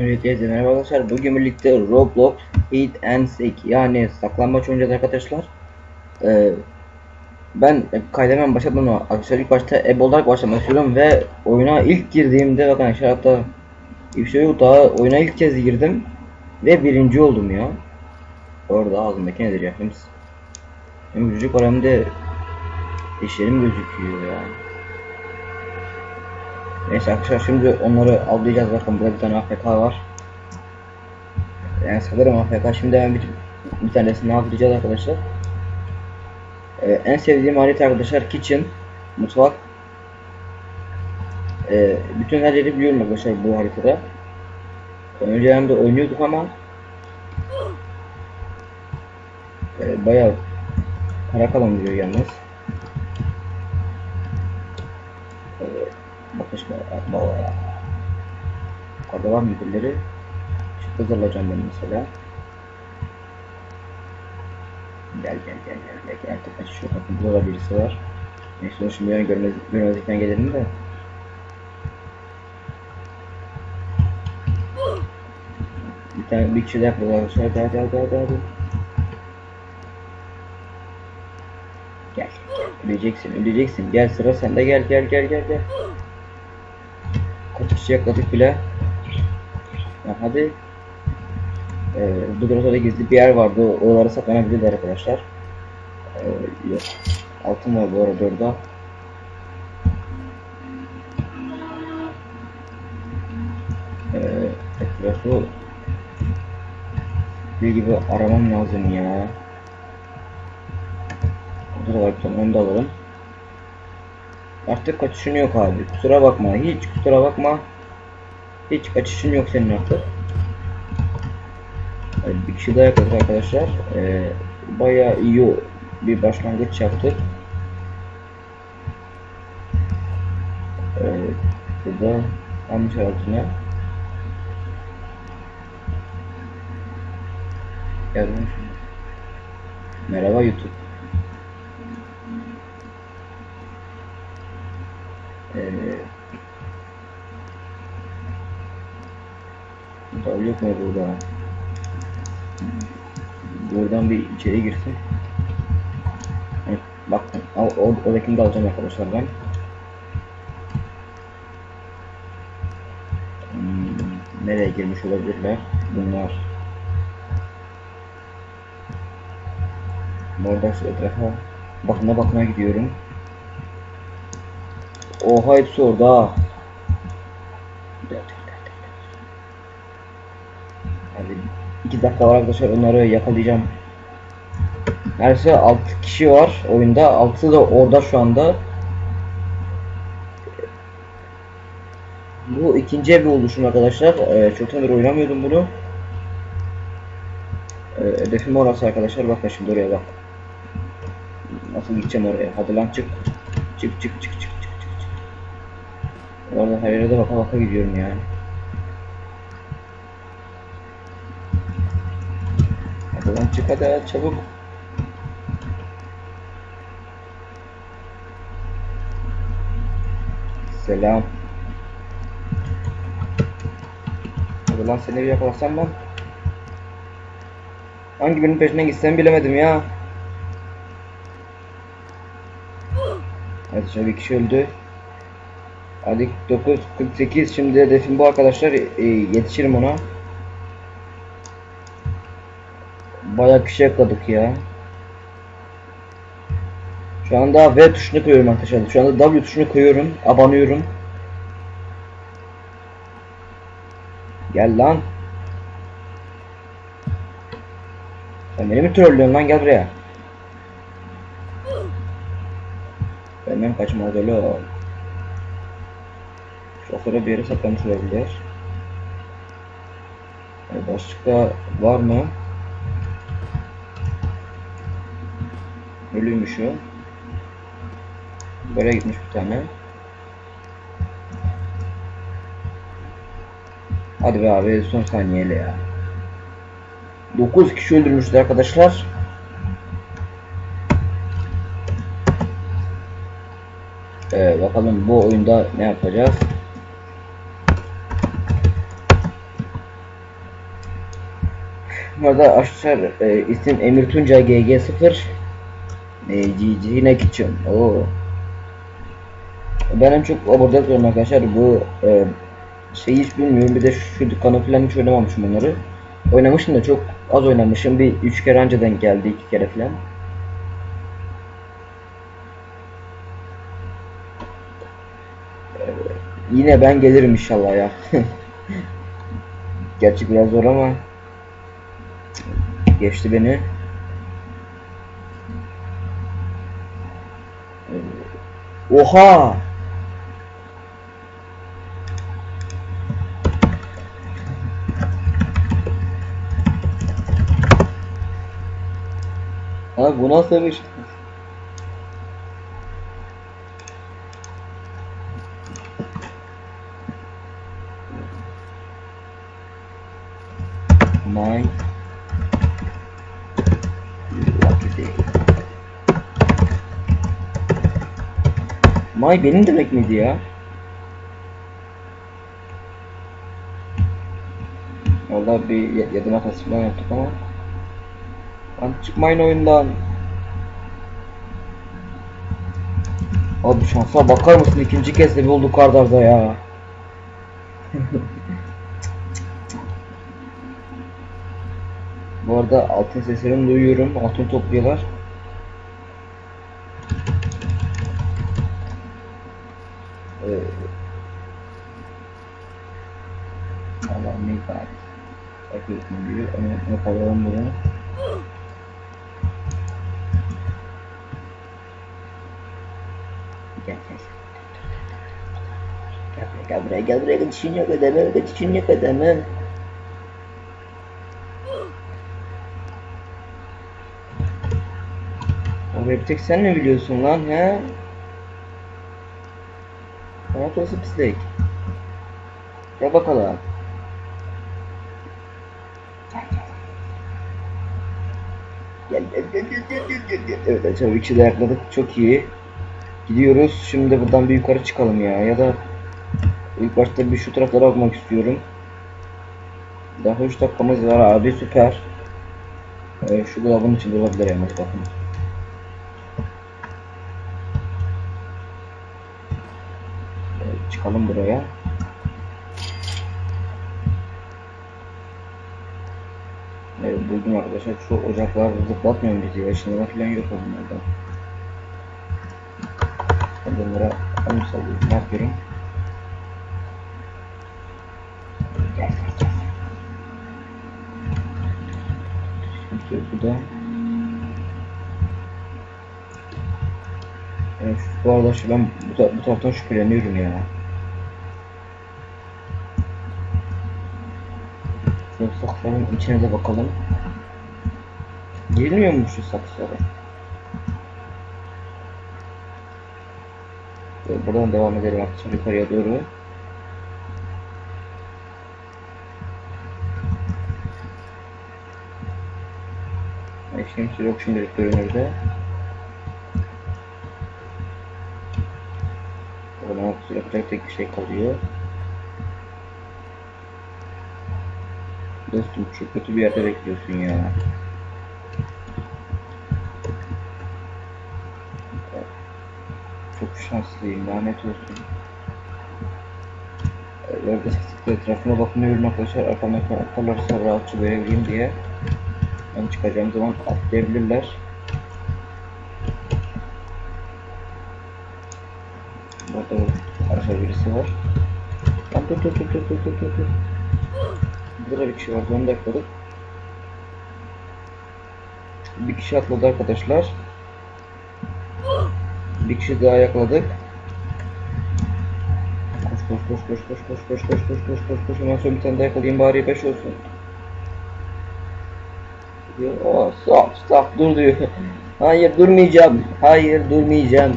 Evet, evet merhaba arkadaşlar. Bugün birlikte Roblox Hide and Seek yani saklanmaç oynayacağız arkadaşlar. Ee, ben kaydemem başladım ama arkadaşlar ilk başta eb olarak başlamak istiyorum ve oyuna ilk girdiğimde bakın arkadaşlar hatta bir şey yok daha oyuna ilk kez girdim ve birinci oldum ya. Orada ağzımdaki nedir ya? Hem, hem vücut var hem de dişlerim gözüküyor ya. Neyse arkadaşlar şimdi onları avlayacağız bakın burada bir tane AFK var. Yani sanırım AFK şimdi hemen bir, bir tanesini avlayacağız arkadaşlar. Ee, en sevdiğim harita arkadaşlar kitchen, mutfak. Ee, bütün her yeri biliyorum arkadaşlar bu haritada. Önceden de oynuyorduk ama e, bayağı para kazandırıyor yalnız. Bakış baba. Orada var mı birileri? Şu kız alacağım ben mesela. Gel gel gel gel gel artık aç şu bakın burada da birisi var. Neyse onu şimdi yani görmez, görmezlikten gelelim de. Bir tane bir kişi de yapıyorlar. Hadi hadi hadi hadi hadi. Gel gel öleceksin öleceksin gel sıra sende gel gel gel gel gel. Kaç kişi yakaladık bile. Ya hadi. Ee, bu grottoda gizli bir yer vardı. Oralara saklanabilirler arkadaşlar. Ee, yok. Altın var bu arada orada. Ee, etrafı bir gibi aramam lazım ya. Burada var bir tane onu da alalım. Artık kaçışın yok abi. Kusura bakma. Hiç kusura bakma. Hiç kaçışın yok senin artık. Evet, bir kişi daha yakaladık arkadaşlar. Ee, bayağı iyi bir başlangıç yaptık. Evet, burada almış altına. Geldim. Merhaba YouTube. Ee, Daha yok mu burada? Buradan bir içeri girsin. Evet, al, o, oradakini de alacağım arkadaşlar ben. Hmm, nereye girmiş olabilirler? Bunlar. Orada şu etrafa bakına bakına gidiyorum. Oha hepsi orada. Hadi 2 dakika var arkadaşlar onları yakalayacağım. Neredeyse 6 kişi var oyunda. 6 da orada şu anda. Bu ikinci ev oluşum arkadaşlar. Ee, çoktandır oynamıyordum bunu. Ee, hedefim orası arkadaşlar. Bakın şimdi oraya bak. Nasıl gideceğim oraya? Hadi lan. Çık çık çık çık çık çık. çık. Orada her yere de baka baka gidiyorum yani. Lan çık hadi çabuk. Selam. Hadi lan seni bir yakalasam ben. Hangi birinin peşinden gitsem bilemedim ya. Evet şöyle bir kişi öldü. Hadi 9.48 şimdi hedefim bu arkadaşlar e, yetişirim ona. Bayağı kişi yakaladık ya. Şu anda V tuşunu koyuyorum arkadaşlar. Şu anda W tuşunu koyuyorum. Abanıyorum. Gel lan. Sen beni mi trollüyorsun lan gel buraya. Benden kaçmaz öyle o. Şoföre bir yere saklamış olabilir. Başka var mı? Ölüymüş o. Böyle gitmiş bir tane. Hadi be abi son saniyeyle ya. 9 kişi öldürmüşler arkadaşlar. Ee, bakalım bu oyunda ne yapacağız? Bu arada arkadaşlar e, isim Emir Tunca GG0 e, GG ne Kitchen. Oo. Ben en çok abone ediyorum arkadaşlar bu e, şeyi hiç bilmiyorum bir de şu dükkanı falan hiç oynamamışım onları. Oynamışım da çok az oynamışım bir üç kere anca denk geldi iki kere falan. E, Yine ben gelirim inşallah ya. Gerçi biraz zor ama geçti beni. Oha! Abi bu nasıl bir şey? My May benim demek miydi ya? Vallahi bir y- yadım hatası falan yaptık ama. Lan çıkmayın oyundan. Abi şansa bakar mısın? İkinci kez de bir olduk arda arda ya. Bu arada altın seslerini duyuyorum. Altın topluyorlar Ee, Allah ne kadar Bakıyorsun diyor onu yapalım bunu Gel gel Gel buraya gel buraya gel buraya kaçışın yok adamı kaçışın yok adamı Orayı bir tek sen mi biliyorsun lan he? Bana burası pislik. Gel bakalım. Gel gel gel gel gel gel gel gel. Evet arkadaşlar bir kişi de ayakladık. Çok iyi. Gidiyoruz. Şimdi buradan bir yukarı çıkalım ya. Ya da ilk başta bir şu taraflara bakmak istiyorum. Daha 3 dakikamız var abi süper. Ee, şu dolabın içinde olabilir yani bakın. Ee, çıkalım buraya. Evet buldum arkadaşlar. Şu ocaklar zıplatmıyor bizi. Işınlama falan yok onlarda. Ben de onlara onu sallıyorum. Ne yapıyorum? Sıkıntı yok burada. Evet, bu arada şu ben bu, ta- bu taraftan şüpheleniyorum ya. Saksıların içine de bakalım. Girmiyor mu şu saksılara? Evet, buradan devam edelim arkadaşlar yukarıya doğru. Eşim yok şimdilik görünürde. Oradan yapacak tek bir şey kalıyor. Dostum çok kötü bir yerde bekliyorsun ya. Çok şanslıyım lanet olsun. Yerde sıklıkla etrafına bakmıyor arkadaşlar arkamda kalırsa rahatça görebileyim diye. Ben çıkacağım zaman atlayabilirler. Burada arada birisi var. Dur dur dur dur dur dur dur. Burada da bir kişi vardı onu da yakaladık. Bir kişi atladı arkadaşlar. Bir kişi daha yakaladık. Koş koş koş koş koş koş koş koş koş koş koş koş Ondan sonra bir tane daha yakalayayım bari 5 olsun. Diyor, oh, stop stop dur diyor. Hayır durmayacağım. Hayır durmayacağım.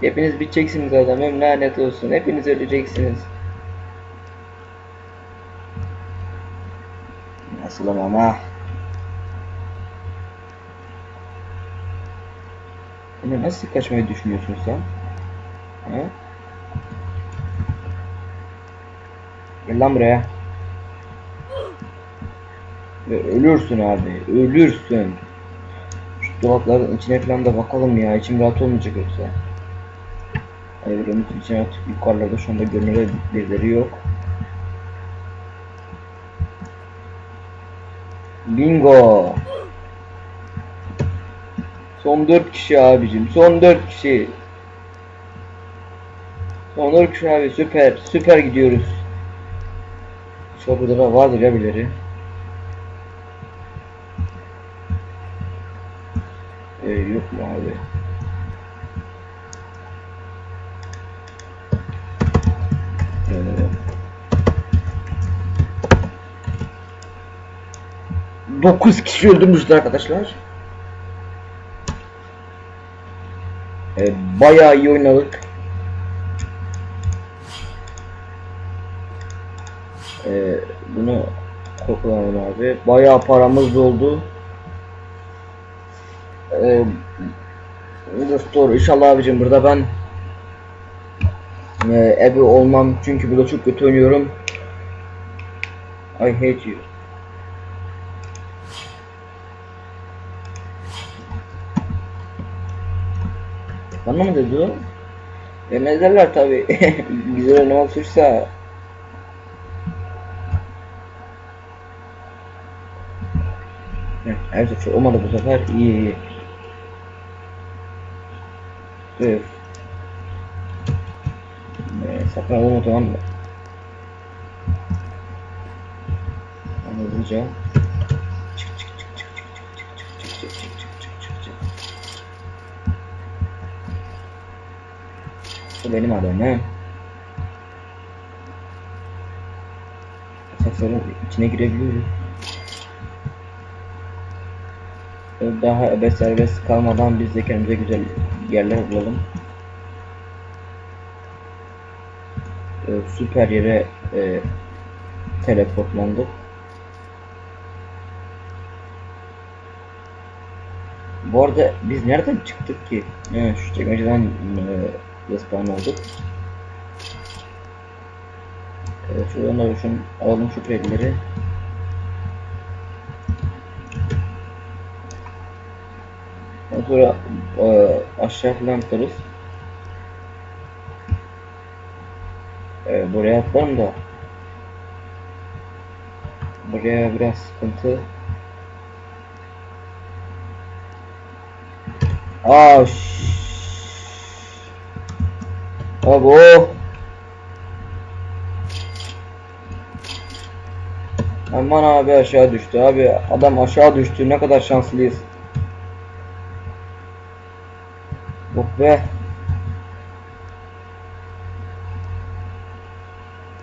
Hepiniz biteceksiniz adamım lanet olsun. Hepiniz öleceksiniz. Nasıl ama? Yine nasıl kaçmayı düşünüyorsun sen? He? Gel lan buraya. Ve ölürsün abi. Ölürsün. Şu dolapların içine falan da bakalım ya. İçim rahat olmayacak yoksa. Evrenin içine atıp yukarılarda şu anda görünür birileri yok. Bingo. Son 4 kişi abicim. Son 4 kişi. Son 4 kişi abi süper. Süper gidiyoruz. Burada da vardır ya birileri. Ee, yok mu abi? Ee, Dokuz kişi öldürmüştü arkadaşlar. Ee, bayağı iyi oynadık. Ee, bunu koklayalım abi. Bayağı paramız oldu. Ee, Restore inşallah abicim burada ben e, evi olmam çünkü burada çok kötü oynuyorum. I hate you. Bana mı dedi o? Demezlerler tabi. Güzel oynamak suçsa. Her suç olmadı bu sefer. İyi iyi. Dur. Ee, saklanalım o zaman mı? Hızlıca. Çık çık çık çık çık çık çık çık çık çık çık Bu benim adamım. Saksların içine girebiliyoruz. Daha ebe serbest kalmadan biz de kendimize güzel yerler bulalım. Ee, süper yere e, teleportlandık. Bu arada biz nereden çıktık ki? He, şu çekmeceden e, respawn olduk. Evet, şuradan da şunu alalım şu kredileri. Sonra e, aşağı falan atarız. E, buraya atlarım da. Buraya biraz sıkıntı. Aa, şşş. Abi o. Aman abi aşağı düştü abi. Adam aşağı düştü. Ne kadar şanslıyız. Yok be.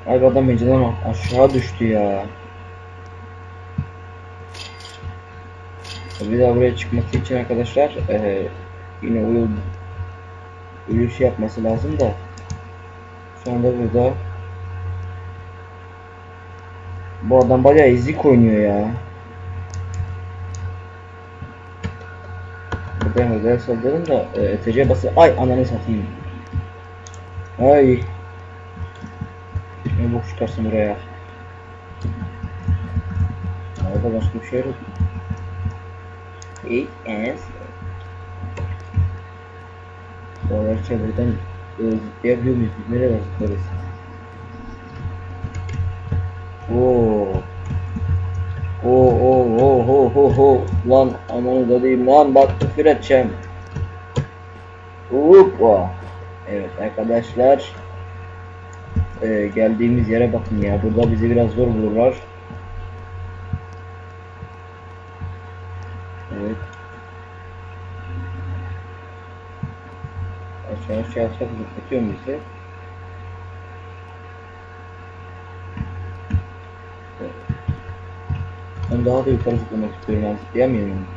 Abi adam önceden aşağı düştü ya. Bir daha buraya çıkması için arkadaşlar eee, yine uyul uyuş yapması lazım da anda burada bu adam bayağı ezik oynuyor ya. Buradan özel saldırın da e, ETC bası ay ananı satayım. Ay. Ne bok çıkarsın buraya. Orada başka bir şey yok. Eight and Sonra çevreden e, zıplayabiliyor muyuz? Nereye zıplarız? Oo. Oo oo oo ho ho lan amanı da diyeyim lan bak küfür edeceğim. Hoppa. Evet arkadaşlar. Ee, geldiğimiz yere bakın ya. Burada bizi biraz zor bulurlar. Evet. Aşağı aşağı zıplatıyor bizi? Ben daha da yukarı zıplamak istiyorum. Ben zıplayamıyorum.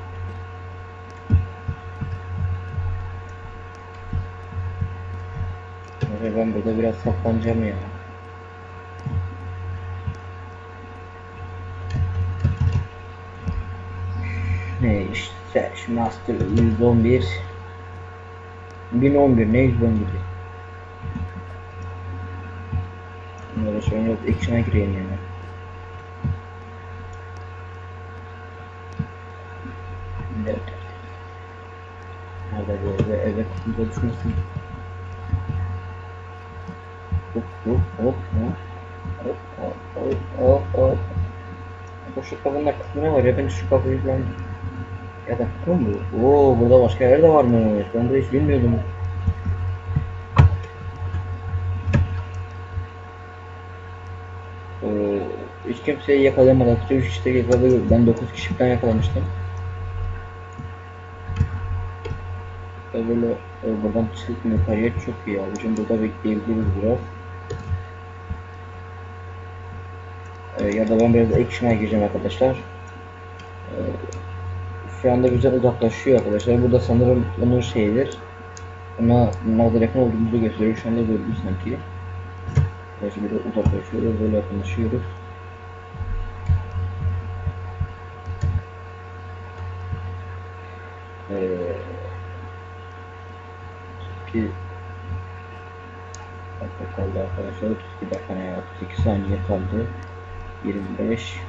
Neyse ben burada biraz saklanacağım ya. Ne işte master 111 1011 ne 111 Bunlara sorun yok. İkisine gireyim yani. Evet. Nerede bu? Evet. Burada düşmesin. Hop hop hop hop. Hop hop hop hop. Bu şu kabında kısmı ne var ya? Ben şu kapıyı izlendim. Ya da bu? Oo burada başka yer de varmış. Ben bunu hiç bilmiyordum. Ee, hiç kimseyi yakalayamadık. 3 işte yakaladık. Ben 9 kişi yakalamıştım. Böyle e, buradan çıkıp yukarıya çok iyi abicim. Burada bekleyebiliriz biraz. Ee, ya da ben biraz action'a gireceğim arkadaşlar. Ee, şu anda bizden uzaklaşıyor arkadaşlar. Burada sanırım onun şeyidir. Ona ne kadar yakın olduğumuzu gösteriyor. Şu anda gördüm sanki. Arkadaşlar böyle uzaklaşıyoruz, böyle yakınlaşıyoruz. Ee, ki dakika kaldı arkadaşlar. 32 dakika ne 32 saniye kaldı. 25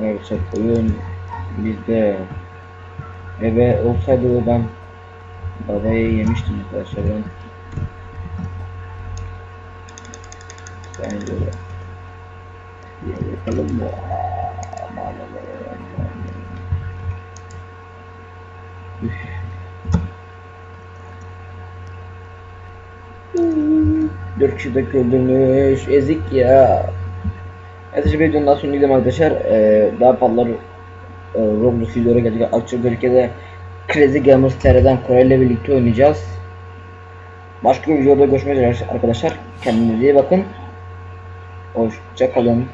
Evet oyun bizde eve olsaydı ben babayı yemiştim arkadaşlar ben Bence de. Ya Yapalım mı? Dört kişi de öldürmüş. Ezik ya. Evet videonun daha sonuna gidelim arkadaşlar. Ee, daha fazla e, Roblox videolara gelecek. Açık ülkede Crazy Gamers TR'den Koray ile birlikte oynayacağız. Başka bir videoda görüşmek üzere arkadaşlar. Kendinize iyi bakın. Hoşça kalın.